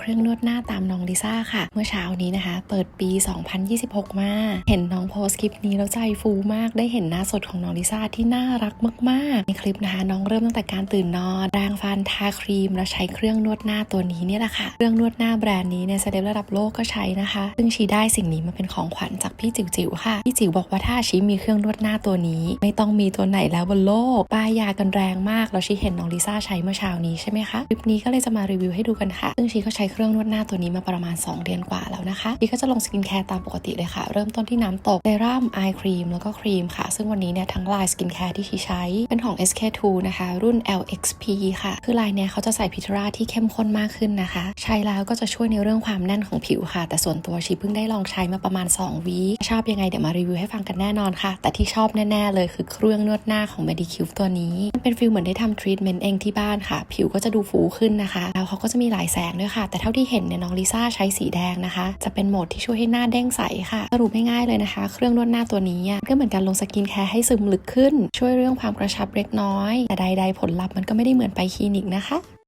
เครื่องนวดหน้าตามน้องลิซ่าค่ะ เมื่อเช้านี้นะคะ เปิดปี 2026 มา เห็นน้องโพสคลิปนี้แล้วใจฟูมากได้เห็นหน้าสดของน้องลิซ่าที่น่ารักมากๆในคลิปนะคะน้องเริ่มตั้งแต่การตื่นนอนแปรงฟันทาครีม แล้วใช้เครื่องนวดหน้าตัวนี้เนี่ยแหละค่ะเครื่องนวดหน้าแบรนด์นี้เนี่ยเซเลบระดับโลกก็ใช้นะคะ ซึ่งชีได้สิ่งนี้มาเป็นของขวัญจากพี่จิ๋วจิ๋วค่ะพี่จิ๋วบอกว่าถ้าชีมีเครื่องนวดหน้าตัวนี้ ไม่ต้องมีตัวไหนแล้วบนโลกป้ายยากันแรงมากแล้วชีเห็นน้องลิซ่าใช้เมื่อเช้านี้ใช่ไหมคะคลิปนี้ก็เลยจะมารีวิวให้ดูกันค่ะ ซึ่งชีก็ใช้เครื่องนวดหน้าตัวนี้มาประมาณ 2 เดือนกว่าแล้วนะคะชีก็จะลงสกินแคร์ตามปกติเลยค่ะ เริ่มต้นที่น้ำตกเซรั่มไอครีมแล้วก็ครีมค่ะ ซึ่งวันนี้เนี่ยทั้งลายสกินแคร์ที่ชีใช้ เป็นของ SK2 นะคะ รุ่น LXP ค่ะ คือลายเนี่ยเขาจะใส่พิทราที่เข้มข้นมากขึ้นนะคะ ใช้แล้วก็จะช่วยในเรื่องความแน่นของผิวค่ะ แต่ส่วนตัวชีเพิ่งได้ลองใช้มาประมาณ 2 วีชอบยังไงเดี๋ยวมารีวิวให้ฟังกันแน่นอนค่ะ แต่ที่ชอบแน่ๆเลยคือเครื่องนวดหน้าของ Medicube ตัวนี้มันเป็นฟิลเหมือนได้ทำทรีทเมนต์เองที่บ้านค่ะ ผิวก็จะดูฟูขึ้นนะคะ แล้วเขาก็จะมีหลายแสงด้วยค่ะ แต่เท่าที่เห็นเนี่ยน้องลิซ่าใช้สีแดงนะคะ จะเป็นโหมดที่ช่วยให้หน้าเด้งใสค่ะ สรุปง่ายๆเลยนะคะ เครื่องนวดหน้าตัวนี้ก็เหมือนการลงสกินแคร์ให้ซึมลึกขึ้น ช่วยเรื่องความกระชับเล็กน้อย แต่ใดๆผลลัพธ์มันก็ไม่ได้เหมือนไปคลินิกนะคะ